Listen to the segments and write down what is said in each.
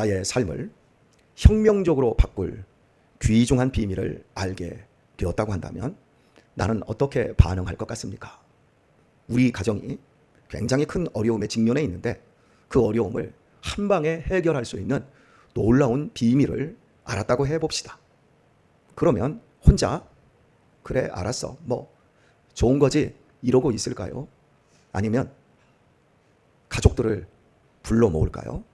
나의 삶을 혁명적으로 바꿀 귀중한 비밀을 알게 되었다고 한다면 나는 어떻게 반응할 것 같습니까? 우리 가정이 굉장히 큰 어려움에 직면해 있는데 그 어려움을 한 방에 해결할 수 있는 놀라운 비밀을 알았다고 해봅시다. 그러면 혼자 그래 알았어 뭐 좋은 거지 이러고 있을까요? 아니면 가족들을 불러 모을까요?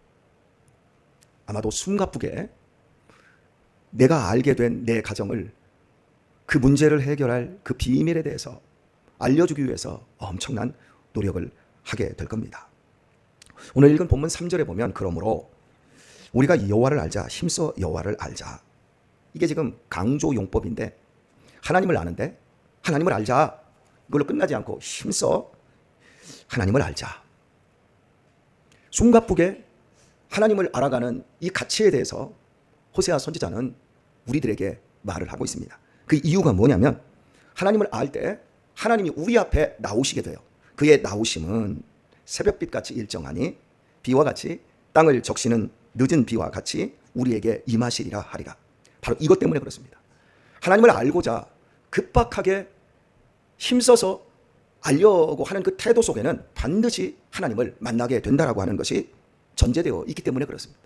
아마도 숨가쁘게 내가 알게 된 내 가정을 그 문제를 해결할 그 비밀에 대해서 알려주기 위해서 엄청난 노력을 하게 될 겁니다. 오늘 읽은 본문 3절에 보면 그러므로 우리가 여호와를 알자 힘써 여호와를 알자. 이게 지금 강조 용법인데 하나님을 아는데 하나님을 알자. 이걸로 끝나지 않고 힘써 하나님을 알자. 숨가쁘게 하나님을 알아가는 이 가치에 대해서 호세아 선지자는 우리들에게 말을 하고 있습니다. 그 이유가 뭐냐면 하나님을 알 때 하나님이 우리 앞에 나오시게 돼요. 그의 나오심은 새벽빛 같이 일정하니 비와 같이 땅을 적시는 늦은 비와 같이 우리에게 임하시리라 하리라. 바로 이것 때문에 그렇습니다. 하나님을 알고자 급박하게 힘써서 알려고 하는 그 태도 속에는 반드시 하나님을 만나게 된다라고 하는 것이 전제되어 있기 때문에 그렇습니다.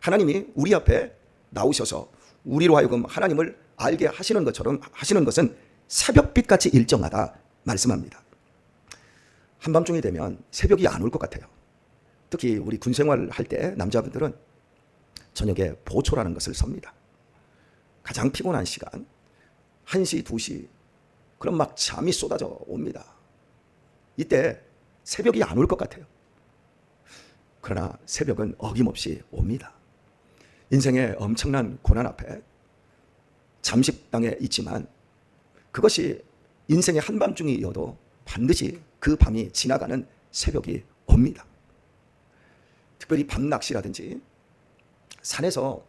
하나님이 우리 앞에 나오셔서 우리로 하여금 하나님을 알게 하시는 것처럼 하시는 것은 새벽빛 같이 일정하다 말씀합니다. 한밤중이 되면 새벽이 안 올 것 같아요. 특히 우리 군 생활을 할때 남자분들은 저녁에 보초라는 것을 섭니다. 가장 피곤한 시간 1시, 2시 그럼 막 잠이 쏟아져 옵니다. 이때 새벽이 안 올 것 같아요. 그러나 새벽은 어김없이 옵니다. 인생의 엄청난 고난 앞에 잠식당에 있지만 그것이 인생의 한밤중이어도 반드시 그 밤이 지나가는 새벽이 옵니다. 특별히 밤 낚시라든지 산에서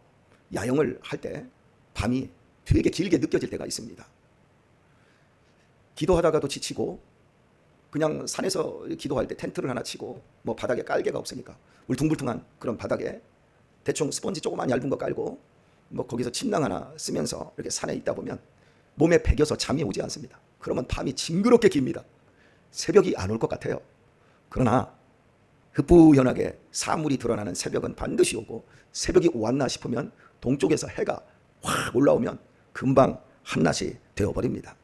야영을 할 때 밤이 되게 길게 느껴질 때가 있습니다. 기도하다가도 지치고 그냥 산에서 기도할 때 텐트를 하나 치고 뭐 바닥에 깔개가 없으니까 울퉁불퉁한 그런 바닥에 대충 스펀지 조그만 얇은 거 깔고 뭐 거기서 침낭 하나 쓰면서 이렇게 산에 있다 보면 몸에 배겨서 잠이 오지 않습니다. 그러면 밤이 징그럽게 깁니다. 새벽이 안 올 것 같아요. 그러나 흡부연하게 사물이 드러나는 새벽은 반드시 오고 새벽이 왔나 싶으면 동쪽에서 해가 확 올라오면 금방 한낮이 되어버립니다.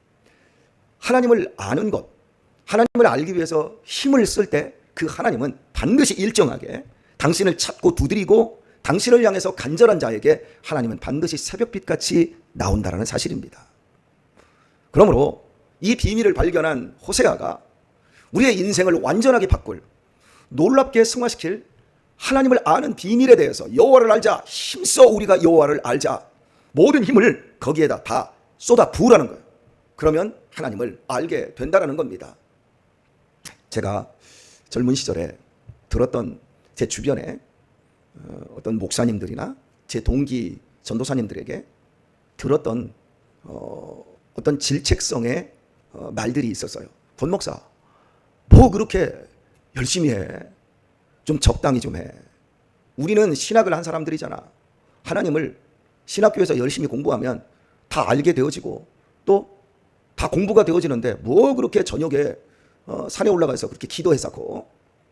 하나님을 아는 것, 하나님을 알기 위해서 힘을 쓸 때 그 하나님은 반드시 일정하게 당신을 찾고 두드리고 당신을 향해서 간절한 자에게 하나님은 반드시 새벽빛 같이 나온다라는 사실입니다. 그러므로 이 비밀을 발견한 호세아가 우리의 인생을 완전하게 바꿀 놀랍게 승화시킬 하나님을 아는 비밀에 대해서 여호와를 알자 힘써 우리가 여호와를 알자 모든 힘을 거기에다 다 쏟아 부으라는 거예요. 그러면 하나님을 알게 된다라는 겁니다. 제가 젊은 시절에 들었던 제 주변에 어, 어떤 목사님들이나 제 동기 전도사님들에게 들었던 어, 어떤 질책성의 어, 말들이 있었어요. 권 목사, 뭐 그렇게 열심히 해? 좀 적당히 좀 해. 우리는 신학을 한 사람들이잖아. 하나님을 신학교에서 열심히 공부하면 다 알게 되어지고 또 다 공부가 되어지는데 뭐 그렇게 저녁에 어, 산에 올라가서 그렇게 기도했었고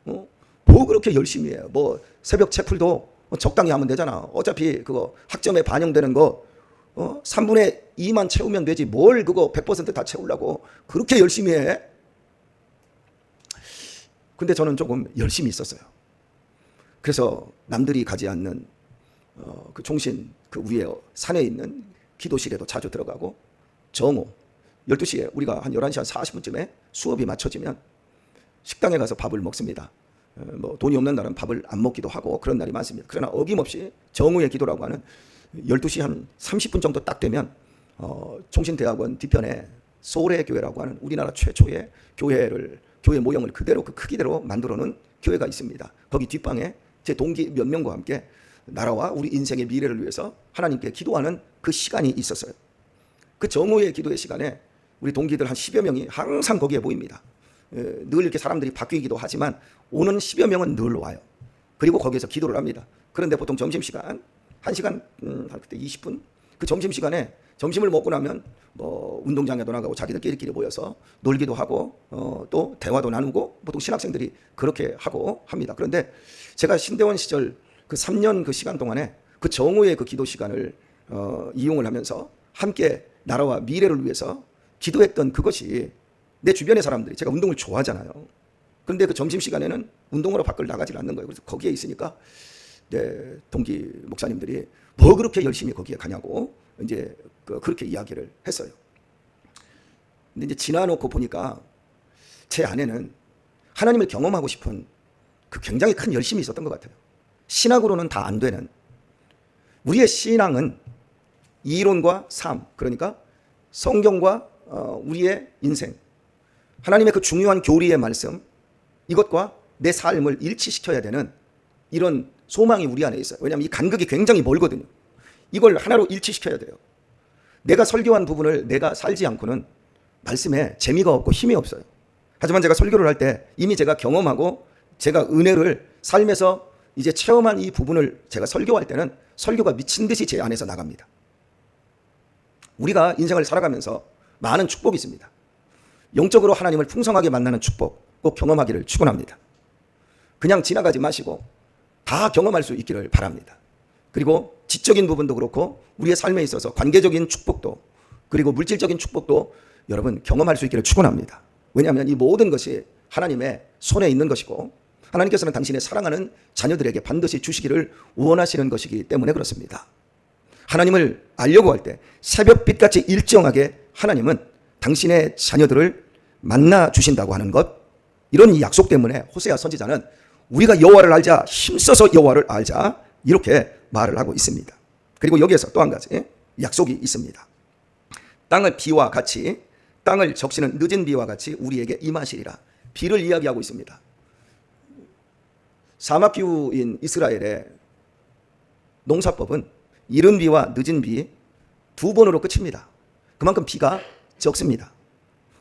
어? 뭐 그렇게 열심히 해요. 뭐 새벽 채플도 적당히 하면 되잖아. 어차피 그거 학점에 반영되는 거 어? 3분의 2만 채우면 되지. 뭘 그거 100%다 채우려고 그렇게 열심히 해? 근데 저는 조금 열심히 있었어요. 그래서 남들이 가지 않는 어, 그 종신 그 위에 산에 있는 기도실에도 자주 들어가고 정오 12시에 우리가 한 11시 한 40분쯤에 수업이 맞춰지면 식당에 가서 밥을 먹습니다. 어, 뭐 돈이 없는 날은 밥을 안 먹기도 하고 그런 날이 많습니다. 그러나 어김없이 정오의 기도라고 하는 12시 한 30분 정도 딱 되면 어, 총신대학원 뒤편에 소래 교회라고 하는 우리나라 최초의 교회를 교회 모형을 그대로 그 크기대로 만들어 놓은 교회가 있습니다. 거기 뒷방에 제 동기 몇 명과 함께 나라와 우리 인생의 미래를 위해서 하나님께 기도하는 그 시간이 있었어요. 그 정오의 기도의 시간에 우리 동기들 한 10여 명이 항상 거기에 보입니다. 에, 늘 이렇게 사람들이 바뀌기도 하지만 오는 10여 명은 늘 와요. 그리고 거기에서 기도를 합니다. 그런데 보통 점심시간 1시간 음, 한 그때 20분 그 점심시간에 점심을 먹고 나면 뭐 운동장에도 나가고 자기들끼리 모여서 놀기도 하고 어, 또 대화도 나누고 보통 신학생들이 그렇게 하고 합니다. 그런데 제가 신대원 시절 그 3년 그 시간 동안에 그 정오의 그 기도 시간을 어, 이용을 하면서 함께 나라와 미래를 위해서 기도했던 그것이 내 주변의 사람들이 제가 운동을 좋아하잖아요. 그런데 그 점심 시간에는 운동으로 밖을 나가질 않는 거예요. 그래서 거기에 있으니까 내 동기 목사님들이 뭐 그렇게 열심히 거기에 가냐고 이제 그- 그렇게 이야기를 했어요. 근데 이제 지나놓고 보니까 제 안에는 하나님을 경험하고 싶은 그 굉장히 큰 열심이 있었던 것 같아요. 신학으로는 다 안 되는 우리의 신앙은 이론과 삶 그러니까 성경과 어, 우리의 인생 하나님의 그 중요한 교리의 말씀 이것과 내 삶을 일치시켜야 되는 이런 소망이 우리 안에 있어요. 왜냐하면 이 간극이 굉장히 멀거든요. 이걸 하나로 일치시켜야 돼요. 내가 설교한 부분을 내가 살지 않고는 말씀에 재미가 없고 힘이 없어요. 하지만 제가 설교를 할 때 이미 제가 경험하고 제가 은혜를 삶에서 이제 체험한 이 부분을 제가 설교할 때는 설교가 미친 듯이 제 안에서 나갑니다. 우리가 인생을 살아가면서 많은 축복이 있습니다. 영적으로 하나님을 풍성하게 만나는 축복 꼭 경험하기를 축원합니다. 그냥 지나가지 마시고 다 경험할 수 있기를 바랍니다. 그리고 지적인 부분도 그렇고 우리의 삶에 있어서 관계적인 축복도 그리고 물질적인 축복도 여러분 경험할 수 있기를 축원합니다. 왜냐하면 이 모든 것이 하나님의 손에 있는 것이고 하나님께서는 당신의 사랑하는 자녀들에게 반드시 주시기를 원하시는 것이기 때문에 그렇습니다. 하나님을 알려고 할 때 새벽빛같이 일정하게 하나님은 당신의 자녀들을 만나 주신다고 하는 것 이런 이 약속 때문에 호세아 선지자는 우리가 여호와를 알자 힘써서 여호와를 알자 이렇게 말을 하고 있습니다. 그리고 여기에서 또 한 가지 약속이 있습니다. 땅을 비와 같이 땅을 적시는 늦은 비와 같이 우리에게 임하시리라. 비를 이야기하고 있습니다. 사막 기후인 이스라엘의 농사법은 이른 비와 늦은 비 두 번으로 끝입니다. 그만큼 비가 적습니다.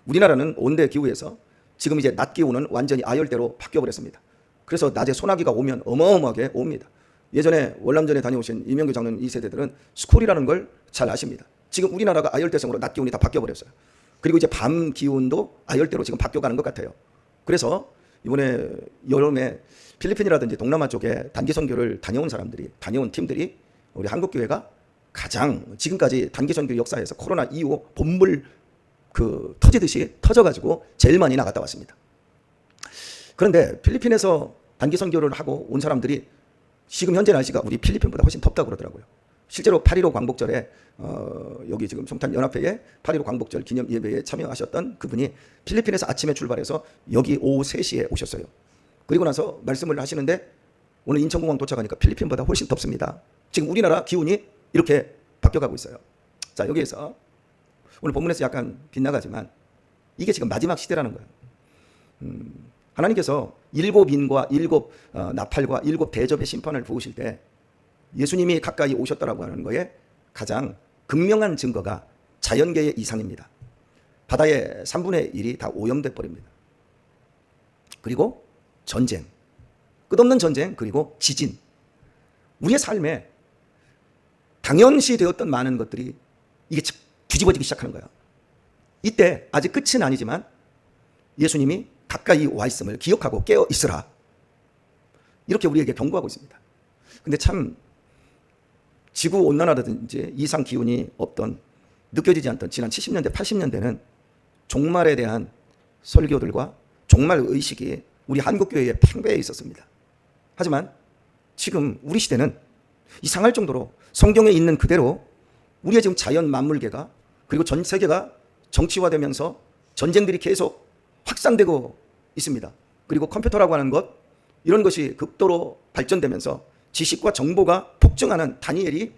우리나라는 온대 기후에서 지금 이제 낮 기후는 완전히 아열대로 바뀌어 버렸습니다. 그래서 낮에 소나기가 오면 어마어마하게 옵니다. 예전에 월남전에 다녀오신 이명규 장로님 2세대들은 스콜이라는 걸 잘 아십니다. 지금 우리나라가 아열대성으로 낮 기온이 다 바뀌어 버렸어요. 그리고 이제 밤 기온도 아열대로 지금 바뀌어 가는 것 같아요. 그래서 이번에 여름에 필리핀이라든지 동남아 쪽에 단기 선교를 다녀온 사람들이 다녀온 팀들이 우리 한국 교회가 가장 지금까지 단기 선교 역사에서 코로나 이후 본물 그 터지듯이 터져가지고 제일 많이 나갔다 왔습니다. 그런데 필리핀에서 단기 선교를 하고 온 사람들이 지금 현재 날씨가 우리 필리핀보다 훨씬 덥다고 그러더라고요. 실제로 8.15 광복절에 어, 여기 지금 성탄 연합회에 8.15 광복절 기념 예배에 참여하셨던 그분이 필리핀에서 아침에 출발해서 여기 오후 3시에 오셨어요. 그리고 나서 말씀을 하시는데 오늘 인천공항 도착하니까 필리핀보다 훨씬 덥습니다. 지금 우리나라 기온이 이렇게 바뀌어가고 있어요. 자 여기에서 오늘 본문에서 약간 빗나가지만 이게 지금 마지막 시대라는 거예요. 음, 하나님께서 일곱 인과 일곱 어, 나팔과 일곱 대접의 심판을 부으실 때 예수님이 가까이 오셨다라고 하는 거에 가장 극명한 증거가 자연계의 이상입니다. 바다의 3분의 1이 다 오염돼 버립니다. 그리고 전쟁, 끝없는 전쟁, 그리고 지진. 우리의 삶에 당연시 되었던 많은 것들이 이게 뒤집어지기 시작하는 거야. 이때 아직 끝은 아니지만 예수님이 가까이 와 있음을 기억하고 깨어 있으라. 이렇게 우리에게 경고하고 있습니다. 근데 참 지구 온난화라든지 이상 기온이 없던 느껴지지 않던 지난 70년대, 80년대는 종말에 대한 설교들과 종말 의식이 우리 한국 교회에 팽배해 있었습니다. 하지만 지금 우리 시대는 이상할 정도로 성경에 있는 그대로 우리의 지금 자연 만물계가 그리고 전 세계가 정치화되면서 전쟁들이 계속 확산되고 있습니다. 그리고 컴퓨터라고 하는 것 이런 것이 극도로 발전되면서 지식과 정보가 폭증하는 다니엘이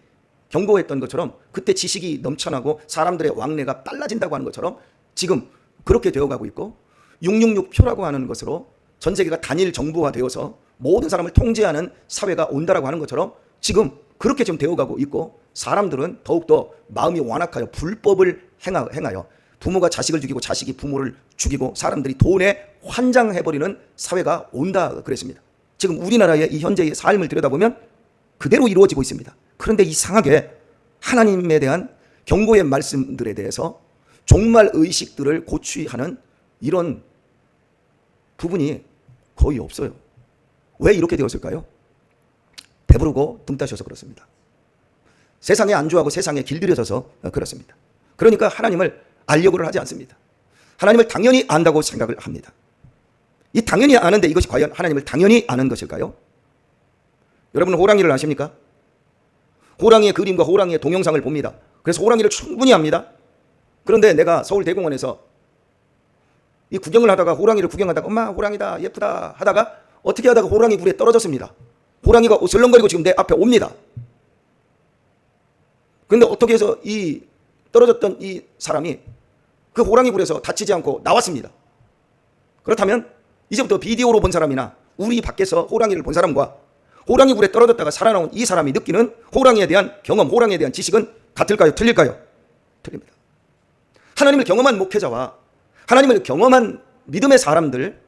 경고했던 것처럼 그때 지식이 넘쳐나고 사람들의 왕래가 빨라진다고 하는 것처럼 지금 그렇게 되어가고 있고 666 표라고 하는 것으로 전 세계가 단일 정부화되어서 모든 사람을 통제하는 사회가 온다라고 하는 것처럼 지금 그렇게 지금 되어가고 있고 사람들은 더욱더 마음이 완악하여 불법을 행하, 행하여 부모가 자식을 죽이고 자식이 부모를 죽이고 사람들이 돈에 환장해버리는 사회가 온다 그랬습니다. 지금 우리나라의 이 현재의 삶을 들여다보면 그대로 이루어지고 있습니다. 그런데 이상하게 하나님에 대한 경고의 말씀들에 대해서 종말 의식들을 고취하는 이런 부분이 거의 없어요. 왜 이렇게 되었을까요? 배부르고 등 따셔서 그렇습니다. 세상에 안주하고 세상에 길들여져서 그렇습니다. 그러니까 하나님을 알려고를 하지 않습니다. 하나님을 당연히 안다고 생각을 합니다. 이 당연히 아는데 이것이 과연 하나님을 당연히 아는 것일까요? 여러분 호랑이를 아십니까? 호랑이의 그림과 호랑이의 동영상을 봅니다. 그래서 호랑이를 충분히 압니다. 그런데 내가 서울 대공원에서 이 구경을 하다가 호랑이를 구경하다가 엄마 호랑이다 예쁘다 하다가 어떻게 하다가 호랑이 굴에 떨어졌습니다. 호랑이가 설렁거리고 지금 내 앞에 옵니다. 근데 어떻게 해서 이 떨어졌던 이 사람이 그 호랑이 굴에서 다치지 않고 나왔습니다. 그렇다면 이제부터 비디오로 본 사람이나 우리 밖에서 호랑이를 본 사람과 호랑이 굴에 떨어졌다가 살아나온 이 사람이 느끼는 호랑이에 대한 경험, 호랑이에 대한 지식은 같을까요? 틀릴까요? 틀립니다. 하나님을 경험한 목회자와 하나님을 경험한 믿음의 사람들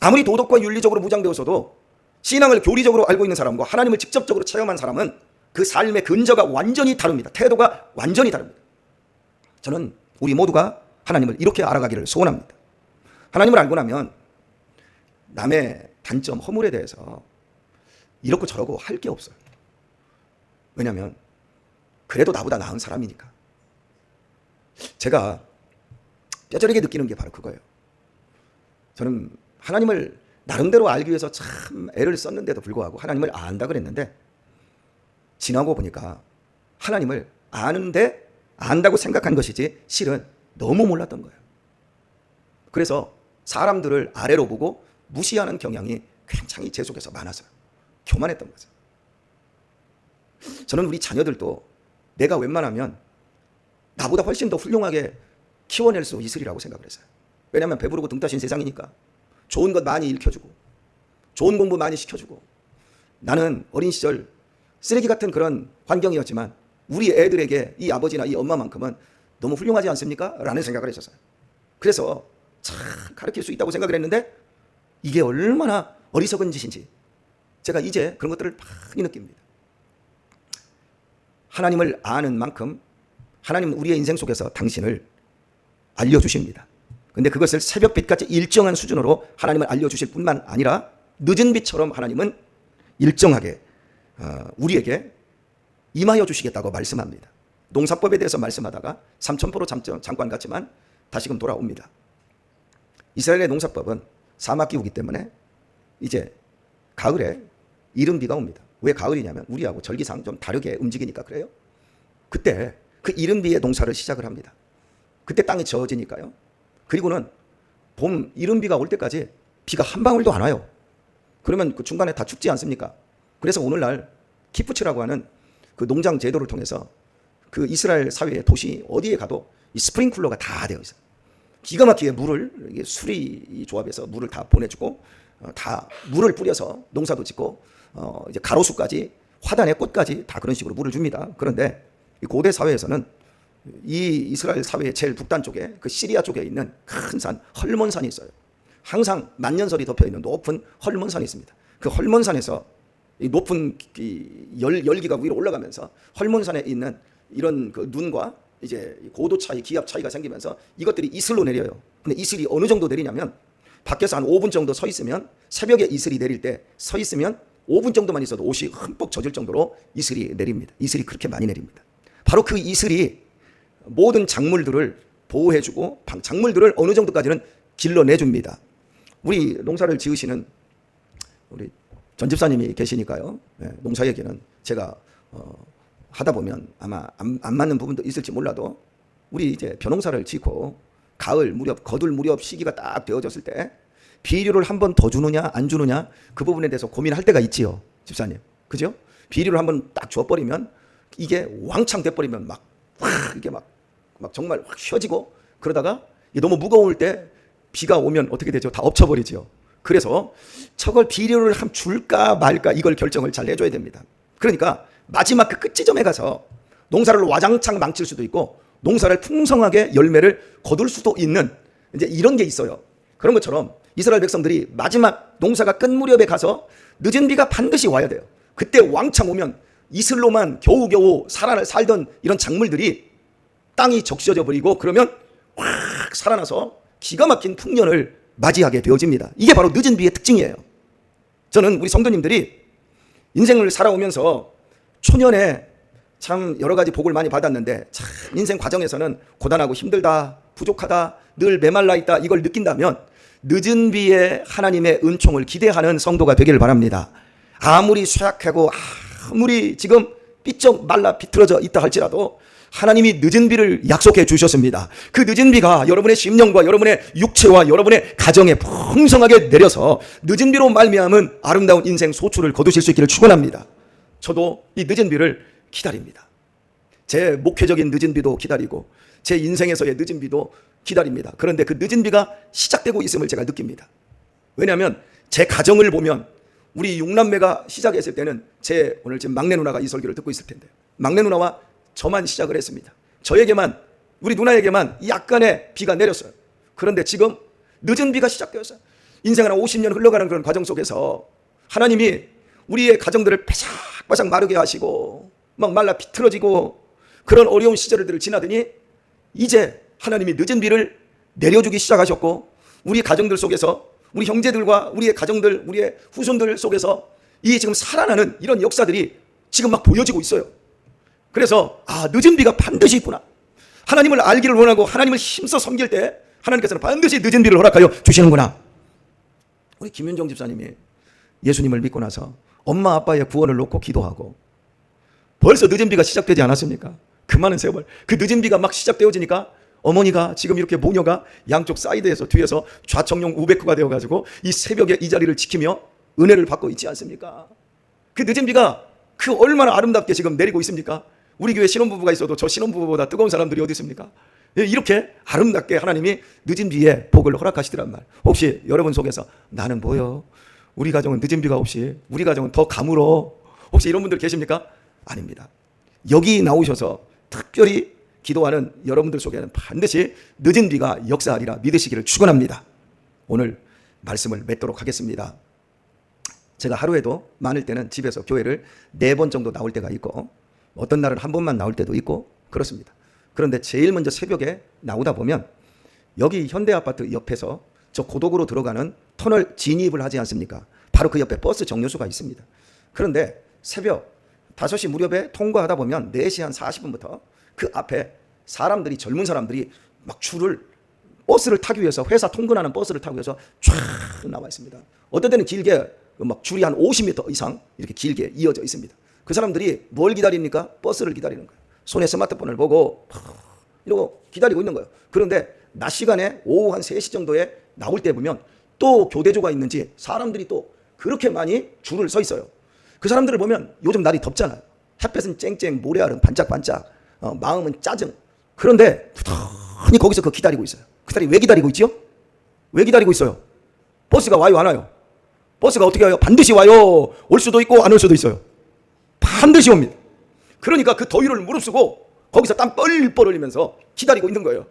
아무리 도덕과 윤리적으로 무장되어서도 신앙을 교리적으로 알고 있는 사람과 하나님을 직접적으로 체험한 사람은 그 삶의 근저가 완전히 다릅니다. 태도가 완전히 다릅니다. 저는 우리 모두가 하나님을 이렇게 알아가기를 소원합니다. 하나님을 알고 나면 남의 단점, 허물에 대해서 이렇고 저러고 할 게 없어요. 왜냐하면 그래도 나보다 나은 사람이니까. 제가 뼈저리게 느끼는 게 바로 그거예요. 저는 하나님을 나름대로 알기 위해서 참 애를 썼는데도 불구하고 하나님을 안다 그랬는데 지나고 보니까 하나님을 아는데 안다고 생각한 것이지 실은 너무 몰랐던 거예요. 그래서 사람들을 아래로 보고 무시하는 경향이 굉장히 제 속에서 많아서요. 교만했던 거죠. 저는 우리 자녀들도 내가 웬만하면 나보다 훨씬 더 훌륭하게 키워낼 수 있으리라고 생각을 했어요. 왜냐하면 배부르고 등 따신 세상이니까 좋은 것 많이 일켜주고 좋은 공부 많이 시켜주고 나는 어린 시절 쓰레기 같은 그런 환경이었지만 우리 애들에게 이 아버지나 이 엄마만큼은 너무 훌륭하지 않습니까? 라는 생각을 했었어요. 그래서 참 가르칠 수 있다고 생각을 했는데 이게 얼마나 어리석은 짓인지 제가 이제 그런 것들을 많이 느낍니다. 하나님을 아는 만큼 하나님은 우리의 인생 속에서 당신을 알려주십니다. 근데 그것을 새벽빛같이 일정한 수준으로 하나님을 알려주실 뿐만 아니라 늦은 빛처럼 하나님은 일정하게 어, 우리에게 임하여 주시겠다고 말씀합니다. 농사법에 대해서 말씀하다가 삼천포로 잠깐 갔지만 다시금 돌아옵니다. 이스라엘의 농사법은 사막기후기 때문에 이제 가을에 이른 비가 옵니다. 왜 가을이냐면 우리하고 절기상 좀 다르게 움직이니까 그래요. 그때 그 이른 비에 농사를 시작을 합니다. 그때 땅이 저어지니까요. 그리고는 봄 이른 비가 올 때까지 비가 한 방울도 안 와요. 그러면 그 중간에 다 죽지 않습니까? 그래서 오늘날 키푸츠라고 하는 그 농장 제도를 통해서 그 이스라엘 사회의 도시 어디에 가도 이 스프링쿨러가 다 되어 있어요. 기가 막히게 물을 수리 조합에서 물을 다 보내주고 어, 다 물을 뿌려서 농사도 짓고 어, 이제 가로수까지 화단의 꽃까지 다 그런 식으로 물을 줍니다. 그런데 이 고대 사회에서는 이 이스라엘 사회의 제일 북단 쪽에 그 시리아 쪽에 있는 큰 산 헐몬산이 있어요. 항상 만년설이 덮여 있는 높은 헐몬산이 있습니다. 그 헐몬산에서 이 높은 열, 열기가 위로 올라가면서 헐몬산에 있는 이런 그 눈과 이제 고도 차이, 기압 차이가 생기면서 이것들이 이슬로 내려요. 근데 이슬이 어느 정도 내리냐면 밖에서 한 5분 정도 서 있으면 새벽에 이슬이 내릴 때 서 있으면 5분 정도만 있어도 옷이 흠뻑 젖을 정도로 이슬이 내립니다. 이슬이 그렇게 많이 내립니다. 바로 그 이슬이 모든 작물들을 보호해주고 작물들을 어느 정도까지는 길러내줍니다. 우리 농사를 지으시는 우리 전 집사님이 계시니까요. 네, 농사 얘기는 제가 어, 하다 보면 아마 안, 안 맞는 부분도 있을지 몰라도 우리 이제 벼농사를 짓고 가을 무렵 거둘 무렵 시기가 딱 되어졌을 때 비료를 한 번 더 주느냐 안 주느냐 그 부분에 대해서 고민할 때가 있지요 집사님 그죠 비료를 한 번 딱 줘버리면 이게 왕창 돼버리면 막 확 이게 막, 막 정말 확 휘어지고 그러다가 너무 무거울 때 비가 오면 어떻게 되죠 다 엎쳐버리지요 그래서 저걸 비료를 한 줄까 말까 이걸 결정을 잘 해줘야 됩니다 그러니까 마지막 그 끝지점에 가서 농사를 와장창 망칠 수도 있고 농사를 풍성하게 열매를 거둘 수도 있는 이제 이런 게 있어요. 그런 것처럼 이스라엘 백성들이 마지막 농사가 끝 무렵에 가서 늦은 비가 반드시 와야 돼요. 그때 왕창 오면 이슬로만 겨우겨우 살아 살던 이런 작물들이 땅이 적셔져 버리고 그러면 확 살아나서 기가 막힌 풍년을 맞이하게 되어집니다. 이게 바로 늦은 비의 특징이에요. 저는 우리 성도님들이 인생을 살아오면서 초년에 참 여러 가지 복을 많이 받았는데 참 인생 과정에서는 고단하고 힘들다, 부족하다, 늘 메말라 있다 이걸 느낀다면 늦은 비에 하나님의 은총을 기대하는 성도가 되기를 바랍니다. 아무리 쇠약하고 아무리 지금 삐쩍 말라 비틀어져 있다 할지라도 하나님이 늦은 비를 약속해 주셨습니다. 그 늦은 비가 여러분의 심령과 여러분의 육체와 여러분의 가정에 풍성하게 내려서 늦은 비로 말미암은 아름다운 인생 소출을 거두실 수 있기를 축원합니다. 저도 이 늦은 비를 기다립니다. 제 목회적인 늦은 비도 기다리고 제 인생에서의 늦은 비도 기다립니다. 그런데 그 늦은 비가 시작되고 있음을 제가 느낍니다. 왜냐하면 제 가정을 보면 우리 육남매가 시작했을 때는 제 오늘 지금 막내 누나가 이 설교를 듣고 있을 텐데 막내 누나와 저만 시작을 했습니다. 저에게만 우리 누나에게만 약간의 비가 내렸어요. 그런데 지금 늦은 비가 시작되었어요. 인생 한 50년 흘러가는 그런 과정 속에서 하나님이 우리의 가정들을 바삭바삭 마르게 하시고 막 말라 비틀어지고 그런 어려운 시절들을 지나더니 이제 하나님이 늦은 비를 내려주기 시작하셨고 우리 가정들 속에서 우리 형제들과 우리의 가정들 우리의 후손들 속에서 이 지금 살아나는 이런 역사들이 지금 막 보여지고 있어요. 그래서 아 늦은 비가 반드시 있구나. 하나님을 알기를 원하고 하나님을 힘써 섬길 때 하나님께서는 반드시 늦은 비를 허락하여 주시는구나. 우리 김윤정 집사님이 예수님을 믿고 나서 엄마 아빠의 구원을 놓고 기도하고 벌써 늦은 비가 시작되지 않았습니까? 그 많은 세월 그 늦은 비가 막 시작되어지니까 어머니가 지금 이렇게 모녀가 양쪽 사이드에서 뒤에서 좌청용 우베크가 되어가지고 이 새벽에 이 자리를 지키며 은혜를 받고 있지 않습니까? 그 늦은 비가 그 얼마나 아름답게 지금 내리고 있습니까? 우리 교회 신혼부부가 있어도 저 신혼부부보다 뜨거운 사람들이 어디 있습니까? 예, 이렇게 아름답게 하나님이 늦은 비에 복을 허락하시더란 말. 혹시 여러분 속에서 나는 뭐요? 우리 가정은 늦은 비가 없이 우리 가정은 더 가물어. 혹시 이런 분들 계십니까? 아닙니다. 여기 나오셔서 특별히 기도하는 여러분들 속에는 반드시 늦은 비가 역사하리라 믿으시기를 축원합니다. 오늘 말씀을 맺도록 하겠습니다. 제가 하루에도 많을 때는 집에서 교회를 네 번 정도 나올 때가 있고 어떤 날은 한 번만 나올 때도 있고 그렇습니다. 그런데 제일 먼저 새벽에 나오다 보면 여기 현대 아파트 옆에서 저 고독으로 들어가는 터널 진입을 하지 않습니까? 바로 그 옆에 버스 정류소가 있습니다. 그런데 새벽 5시 무렵에 통과하다 보면 4시 한 40분부터 그 앞에 사람들이 젊은 사람들이 막 줄을 버스를 타기 위해서 회사 통근하는 버스를 타기 위해서 쫙 나와 있습니다. 어떤 때는 길게 막 줄이 한 50m 이상 이렇게 길게 이어져 있습니다. 그 사람들이 뭘 기다립니까? 버스를 기다리는 거예요. 손에 스마트폰을 보고 이러고 기다리고 있는 거예요. 그런데 낮 시간에 오후 한 3시 정도에 나올 때 보면 또 교대조가 있는지 사람들이 또 그렇게 많이 줄을 서 있어요. 그 사람들을 보면 요즘 날이 덥잖아요. 햇볕은 쨍쨍, 모래알은 반짝반짝, 어, 마음은 짜증. 그런데 부단히 거기서 그 기다리고 있어요. 그 사람이 왜 기다리고 있지요? 왜 기다리고 있어요? 버스가 와요, 안 와요? 버스가 어떻게 와요? 반드시 와요. 올 수도 있고 안 올 수도 있어요. 반드시 옵니다. 그러니까 그 더위를 무릅쓰고 거기서 땀 뻘뻘 흘리면서 기다리고 있는 거예요.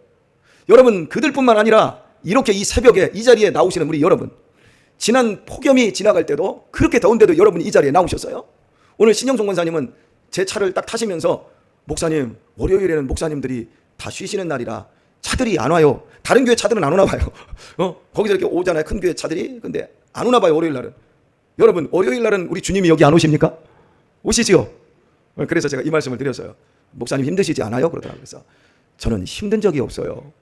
여러분, 그들뿐만 아니라 이렇게 이 새벽에 이 자리에 나오시는 우리 여러분. 지난 폭염이 지나갈 때도 그렇게 더운데도 여러분이 이 자리에 나오셨어요? 오늘 신영송 권사님은 제 차를 딱 타시면서 목사님, 월요일에는 목사님들이 다 쉬시는 날이라 차들이 안 와요. 다른 교회 차들은 안 오나 봐요. 어? 거기서 이렇게 오잖아요. 큰 교회 차들이. 근데 안 오나 봐요. 월요일 날은. 여러분, 월요일 날은 우리 주님이 여기 안 오십니까? 오시지요? 어, 그래서 제가 이 말씀을 드렸어요. 목사님 힘드시지 않아요? 그러더라고요. 그래서 저는 힘든 적이 없어요.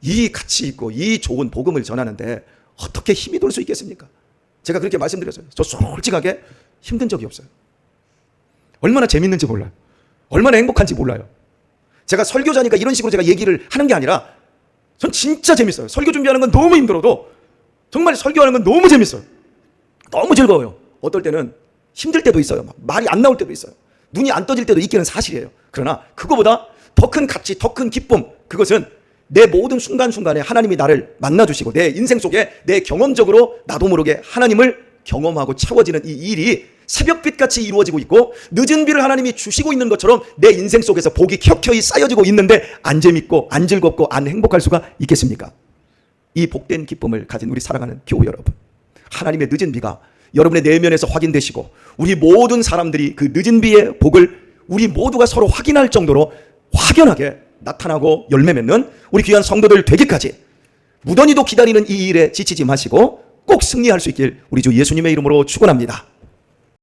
이 가치 있고 이 좋은 복음을 전하는데 어떻게 힘이 돌 수 있겠습니까? 제가 그렇게 말씀드렸어요. 저 솔직하게 힘든 적이 없어요. 얼마나 재밌는지 몰라요. 얼마나 행복한지 몰라요. 제가 설교자니까 이런 식으로 제가 얘기를 하는 게 아니라 전 진짜 재밌어요. 설교 준비하는 건 너무 힘들어도 정말 설교하는 건 너무 재밌어요. 너무 즐거워요. 어떨 때는 힘들 때도 있어요. 막 말이 안 나올 때도 있어요. 눈이 안 떠질 때도 있기는 사실이에요. 그러나 그거보다 더 큰 가치, 더 큰 기쁨, 그것은 내 모든 순간순간에 하나님이 나를 만나주시고 내 인생 속에 내 경험적으로 나도 모르게 하나님을 경험하고 채워지는 이 일이 새벽빛 같이 이루어지고 있고 늦은 비를 하나님이 주시고 있는 것처럼 내 인생 속에서 복이 켜켜이 쌓여지고 있는데 안 재밌고 안 즐겁고 안 행복할 수가 있겠습니까? 이 복된 기쁨을 가진 우리 사랑하는 교우 여러분. 하나님의 늦은 비가 여러분의 내면에서 확인되시고 우리 모든 사람들이 그 늦은 비의 복을 우리 모두가 서로 확인할 정도로 확연하게 나타나고 열매 맺는 우리 귀한 성도들 되기까지 무던히도 기다리는 이 일에 지치지 마시고 꼭 승리할 수 있길 우리 주 예수님의 이름으로 축원합니다.